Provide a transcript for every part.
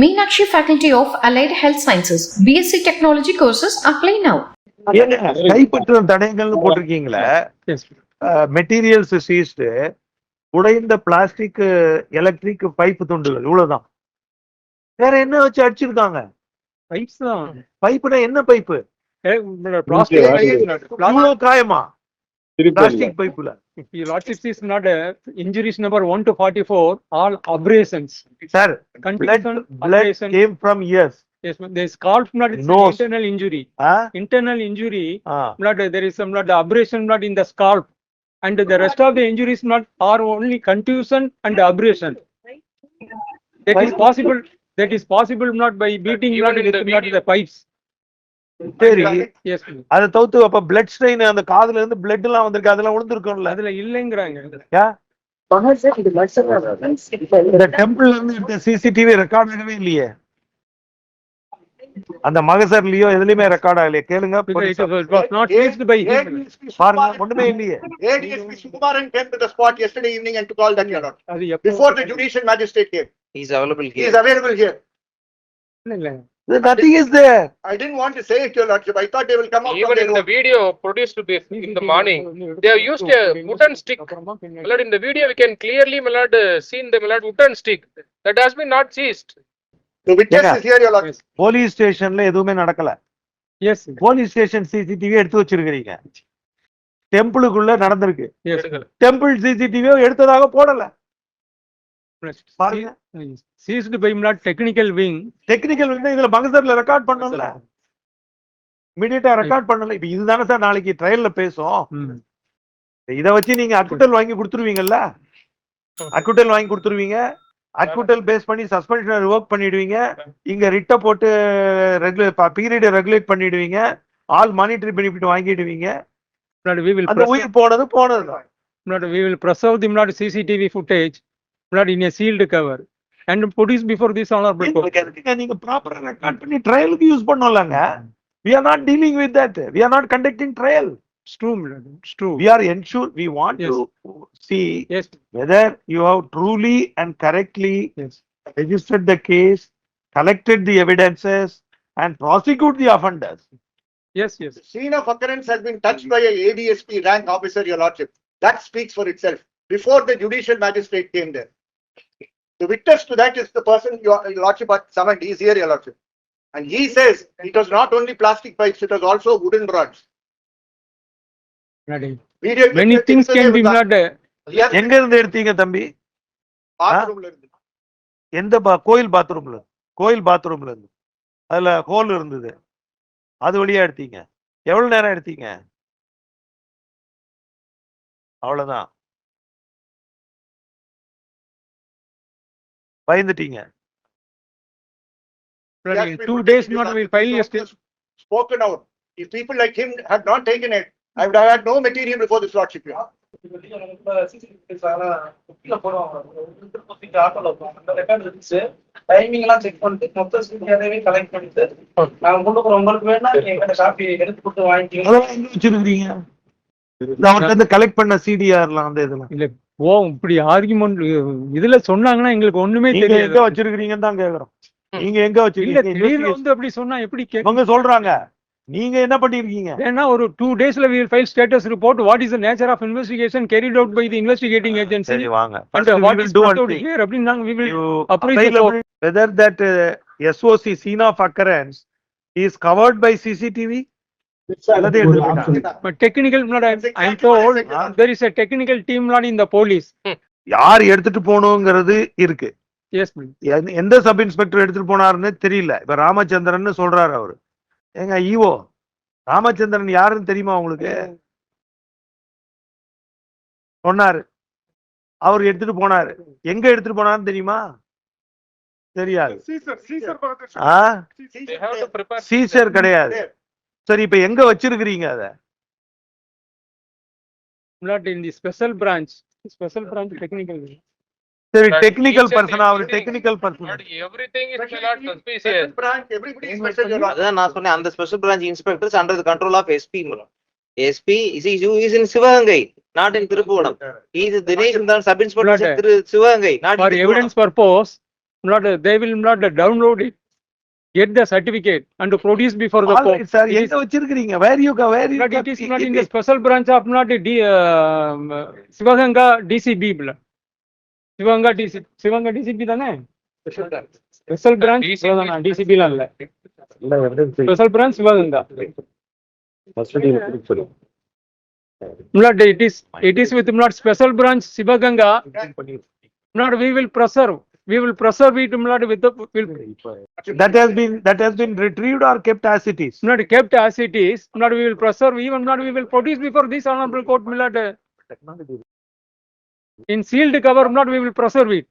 Meenakshi Faculty of Allied Health Sciences, BSc Technology courses apply now. ஏங்க கைப்பற்றும் தடயங்கள்னு போட்டிருக்கீங்களே. மெட்டீரியல்ஸ் சீஸ்டு உடைந்த பிளாஸ்டிக் எலக்ட்ரிக் பைப் துண்டுகள் இவ்வளவுதான். வேற என்ன வச்சு அடிச்சிருக்காங்க? Pipes தான். பைப்புனா என்ன பைப்பு காயமா? பிளாஸ்டிக் பைப்புல your lordship is not injuries number 1 to 44 all abrasions. Sir blood, blood abrasion. came from ears. Yes there is called blood Nose. internal injury. Huh? internal injury ah. blood there is some blood abrasion blood in the scalp. And the rest of the injuries not are only contusion and abrasion. That is possible that is possible not by beating blood, in the, not the pipes. சரி. அதை தவிர்த்து அப்ப blood strain அந்த காதுல இருந்து blood எல்லாம் வந்திருக்கு அதெல்லாம் விழுந்திருக்கும்ல அதுல இல்லைங்கிறாங்க. இந்த டெம்பிள்ல இருந்து எடுத்த சிசிடிவி ரெக்கார்ட் ஆகவே இல்லையே அந்த மகசர்லயோ எதுலயுமே ரெக்கார்ட் ஆகலையே கேளுங்க. பாருங்க ஒண்ணுமே இல்லையே Sukumaran came to the spot yesterday evening and took all that here out. அது எப்போ- Before the judicial magistrate came, He's available he here. is available here. இல்ல, இல்ல. Nothing is there I didn't want to say it, your lordship. I thought they will come out from Even in the own. video produced to be in the morning, they have used a wooden stick. my lord, in the video, we can clearly, my lord, uh, seen the my lord wooden stick that has been not seized. The witness Yeah. is here, your lordship. Police ஸ்டேஷன்ல எதுவுமே நடக்கல Yes, police station CCTV எடுத்து வச்சிருக்கீங்க டெம்பிளுக்குள்ள நடந்திருக்கு yes. Temple சிசிடிவியோ எடுத்ததாக போடல பாருங்க. By not technical wing. Technical வந்து இதுல மகசர்ல ரெக்கார்ட் பண்ணல இமிடியட்டா ரெக்கார்ட் பண்ணல. இப்ப இதுதானே சார் நாளைக்கு ட்ரையல்ல பேசும். இத வச்சு நீங்க அக்குட்டல் வாங்கி கொடுத்துருவீங்கல்ல? அக்குட்டல் வாங்கி கொடுத்துருவீங்க. அக்குட்டல் பேஸ் பண்ணி சஸ்பென்ஷன் ரிவோக் பண்ணிடுவீங்க. இங்க ரிட்ட போட்டு ரெகுலேட் பீரியட் ரெகுலேட் பண்ணிடுவீங்க. ஆல் மானிட்டரி பெனிஃபிட் வாங்கிடுவீங்க. அந்த உயிர் போனது போனது. Not we will preserve the not CCTV footage, not in a sealed cover. And produce before this honorable court. எங்களுக்கு எதுக்குங்க நீங்க ப்ராப்பரா ரெக்கார்ட் பண்ணி ட்ரையலுக்கு யூஸ் பண்ணலாங்க we are not dealing with that we are not conducting trial It's true, my lord. it's true. we are ensure we want Yes. to see Yes, whether you have truly and correctly yes. registered the case, collected the evidences, and prosecute the offenders. Yes, yes. The scene of occurrence has been touched by a ADSP rank officer, your lordship. That speaks for itself. Before the judicial magistrate came there. The witness to that is the person your your lordship summoned. He is here, your lordship. And he says it was not only plastic pipes, it was also wooden rods. Many things can be not, uh, எங்க இருந்து எடுத்தீங்க தம்பி. எந்த கோயில் பாத்ரூம்ல கோயில் பாத்ரூம்ல இருந்து அதுல ஹோல் இருந்தது அது வழியா எடுத்தீங்க எவ்வளவு நேரம் எடுத்தீங்க அவ்வளவுதான் பயந்துட்டீங்க we two days not will file state. Spoken out. If people like him had not taken it, I would have had no material before this lordship. here. Timing எல்லாம் செக் பண்ணிட்டு மொத்த சிசிடிவியே கலெக்ட் பண்ணிட்டு நாங்க கொடுக்குறோம் உங்களுக்கு வேணா எங்க காப்பி எடுத்து கொடுத்து இந்த அவர்கிட்ட கலெக்ட் பண்ண சிடிஆர்லாம் அந்த இதெல்லாம் இல்ல ஓ இப்படி ஆர்குமெண்ட் இதுல சொன்னாங்கன்னா எங்களுக்கு ஒண்ணுமே நீங்க எங்க தெரியாது வச்சிருக்கீங்கன்னு தான் கேக்குறோம் நீங்க எங்க வச்சிருக்கீங்க வந்து அப்படி சொன்னா எப்படி இவங்க சொல்றாங்க நீங்க என்ன பண்ணிருக்கீங்க ஏன்னா ஒரு டூ டேஸ்ல will file status report what is the nature of investigation carried out by the investigating agency சரி வாங்க அப்படின்னு நாங்க we will You appraise the available whether that uh, SOC scene of occurrence technical team not in the police யார் எடுத்துட்டு போகணுங்கிறது இருக்கு. எந்த- sub inspector எடுத்துட்டு போனாருன்னு தெரியல. இப்ப ராமச்சந்திரன் சொல்றாரு அவரு. ஏங்க ஈவோ ராமச்சந்திரன் யாருன்னு தெரியுமா உங்களுக்கு? சொன்னாரு. அவர் எடுத்துட்டு போனாரு. எங்க எடுத்துட்டு போனாருன்னு தெரியுமா? தெரியாது. சீசர் கிடையாது. சரி இப்ப எங்க வச்சிருக்கிறீங்க அத not in the special branch special branch technical சரி technical person our technical person Not everything is Special not team, suspicious. special branch, everybody is special, your lordship. அதான் நான் சொன்னேன் அந்த special branch inspectors under the control of SP SP is is in Sivaganga not in Thiruppuvanam இது தினேஷ் இருந்தாலும் sub inspector Thiru Sivaganga not for evidence purpose not, they will not download it, get the certificate and produce before the All court. right, sir, It is- எங்க வச்சிருக்கீங்க where you where you But it is not in the special branch of not the D, um, Sivaganga DCB. blood. Sivaganga DC, Sivaganga DCB தானே? Special branch, DCB. Sivaganga, DCB லாம் இல்ல. Special branch Sivaganga. Blood, it is, it is with blood special branch Sivaganga. Blood, we will preserve, we will preserve it blood with the, will that has been that has been retrieved or kept as it is not kept as it is, not we will preserve, even not we will produce before this honorable court, Milord. In sealed cover, not we will preserve it.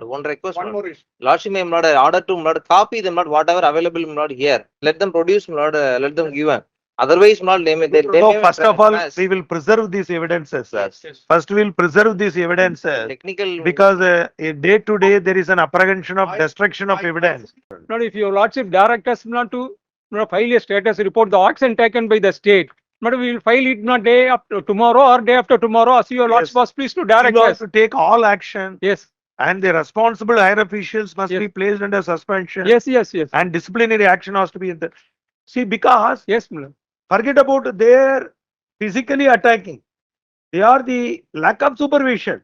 One request, One more issue. Lordship may not order to not copy them, not whatever available not here. Let them produce, not let them give. Them. Otherwise, not they may, they. they no may first of all trespass. we will preserve these evidences sir Yes, yes. first we will preserve these evidences Technical. because uh, day to day there is an apprehension of destruction of evidence Not if your lordship direct us not to not file a status report, the action taken by the state. But we will file it not day after tomorrow or day after tomorrow, as your lordship Yes. was pleased to direct you us. have to take all action Yes, and the responsible higher officials must Yes. be placed under suspension yes, yes, yes, and disciplinary action has to be in the see because yes, Milord. Forget about their physically attacking. They are the lack of supervision.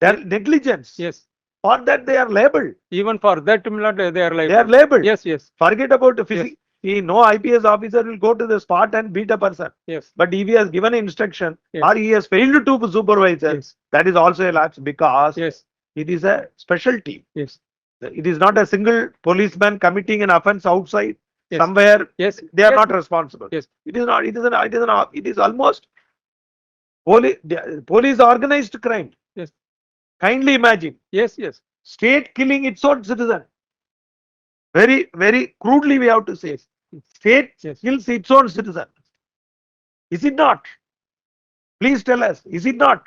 Their negligence. yes. for that they are labeled. Even for that, they are like. they are labeled. Yes, yes, forget about the physic see no ips officer will go to the spot and beat a person. Yes, but if he has given instruction Yes. or he has failed to supervise yes, that is also a lapse because yes, it is a special team. Yes, it is not a single policeman committing an offense outside Yes. somewhere yes. they are yes, not responsible. Yes. it is not it is an it is an it is almost police police organized crime. Yes. kindly imagine. Yes, yes, state killing its own citizen. Very very crudely we have to say. State Yes. kills its own citizen. Is it not? Please tell us is it not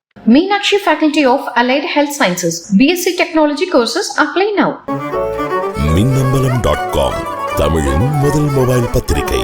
Meenakshi Faculty of Allied Health Sciences. BSc Technology courses apply now. Minnambalam dot com தமிழின் முதல் mobile பத்திரிகை